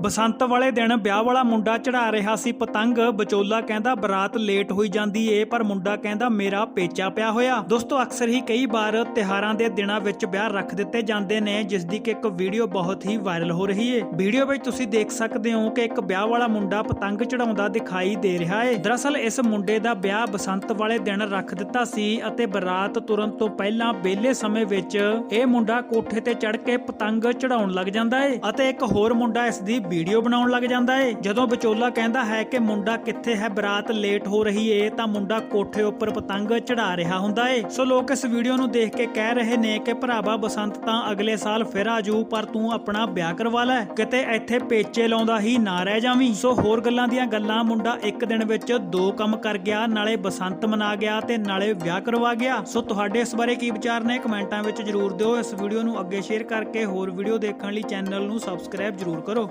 ਬਸੰਤ ਵਾਲੇ ਦਿਨ ਵਿਆਹ ਵਾਲਾ ਮੁੰਡਾ ਚੜਾ ਰਿਹਾ ਸੀ ਪਤੰਗ। ਵਿਚੋਲਾ ਕਹਿੰਦਾ, ਬਰਾਤ ਲੇਟ ਹੋਈ ਜਾਂਦੀ ਏ, ਪਰ ਮੁੰਡਾ ਕਹਿੰਦਾ, ਮੇਰਾ ਪੇਚਾ ਪਿਆ ਹੋਇਆ। ਦੋਸਤੋ, ਅਕਸਰ ਹੀ ਕਈ ਵਾਰ ਤਿਹਾਰਾਂ ਦੇ ਦਿਨਾਂ ਵਿੱਚ ਵਿਆਹ ਰੱਖ ਦਿੱਤੇ ਜਾਂਦੇ ਨੇ, ਜਿਸ ਦੀ ਕਿ ਇੱਕ ਵੀਡੀਓ ਬਹੁਤ ਹੀ ਵਾਇਰਲ ਹੋ ਰਹੀ ਏ। ਵੀਡੀਓ ਵਿੱਚ ਤੁਸੀਂ ਦੇਖ ਸਕਦੇ ਹੋ ਕਿ ਇੱਕ ਵਿਆਹ ਵਾਲਾ ਮੁੰਡਾ ਪਤੰਗ ਚੜਾਉਂਦਾ ਦਿਖਾਈ ਦੇ ਰਿਹਾ ਏ। ਦਰਅਸਲ, ਇਸ ਮੁੰਡੇ ਦਾ ਵਿਆਹ ਬਸੰਤ ਵਾਲੇ ਦਿਨ ਰੱਖ ਦਿੱਤਾ ਸੀ ਅਤੇ ਬਰਾਤ ਤੁਰਨ ਤੋਂ ਪਹਿਲਾਂ ਵਿਹਲੇ ਸਮੇਂ ਵਿੱਚ ਇਹ ਮੁੰਡਾ ਕੋਠੇ ਤੇ ਚੜ ਕੇ ਪਤੰਗ ਚੜਾਉਣ ਲੱਗ ਜਾਂਦਾ ਏ। ਅਤੇ ਇੱਕ ਹੋਰ ਮੁੰਡਾ ਇਸ ਦੀ ਵੀਡੀਓ ਬਣਾਉਣ ਲੱਗ ਜਾਂਦਾ ਏ। ਜਦੋਂ ਵਿਚੋਲਾ ਕਹਿੰਦਾ ਹੈ ਕਿ ਮੁੰਡਾ ਕਿੱਥੇ ਹੈ, ਬਰਾਤ ਲੇਟ ਹੋ ਰਹੀ ਏ, ਤਾਂ ਮੁੰਡਾ ਕੋਠੇ ਉੱਪਰ ਪਤੰਗ ਚੜਾ ਰਿਹਾ ਹੁੰਦਾ ਏ। ਸੋ ਲੋਕ ਇਸ ਵੀਡੀਓ ਨੂੰ ਦੇਖ ਕੇ ਕਹਿ ਰਹੇ ਨੇ ਕਿ ਭਰਾਵਾ ਬਸੰਤ ਤਾਂ ਅਗਲੇ ਸਾਲ ਫਿਰ ਆਜੂ, ਪਰ ਤੂੰ ਆਪਣਾ ਵਿਆਹ ਕਰਵਾ ਲੈ। ਕਿਤੇ ਇੱਥੇ ਪੇਚੇ ਲਾਉਂਦਾ ਹੀ ਨਾ ਰਹਿ ਜਾਵੀਂ। ਸੋ ਹੋਰ ਗੱਲਾਂ ਦੀਆਂ ਗੱਲਾਂ, ਮੁੰਡਾ ਇੱਕ ਦਿਨ ਵਿੱਚ ਦੋ ਕੰਮ ਕਰ ਗਿਆ, ਨਾਲੇ ਬਸੰਤ ਮਨਾ ਗਿਆ ਤੇ ਨਾਲੇ ਵਿਆਹ ਕਰਵਾ ਗਿਆ। ਸੋ ਤੁਹਾਡੇ ਇਸ ਬਾਰੇ ਕੀ ਵਿਚਾਰ ਨੇ, ਕਮੈਂਟਾਂ ਵਿੱਚ ਜਰੂਰ ਦਿਓ। ਇਸ ਵੀਡੀਓ ਨੂੰ ਅੱਗੇ ਸ਼ੇਅਰ ਕਰਕੇ ਹੋਰ ਵੀਡੀਓ ਦੇਖਣ ਲਈ ਚੈਨਲ ਨੂੰ ਸਬਸਕ੍ਰਾਈਬ ਜਰੂਰ ਕਰੋ।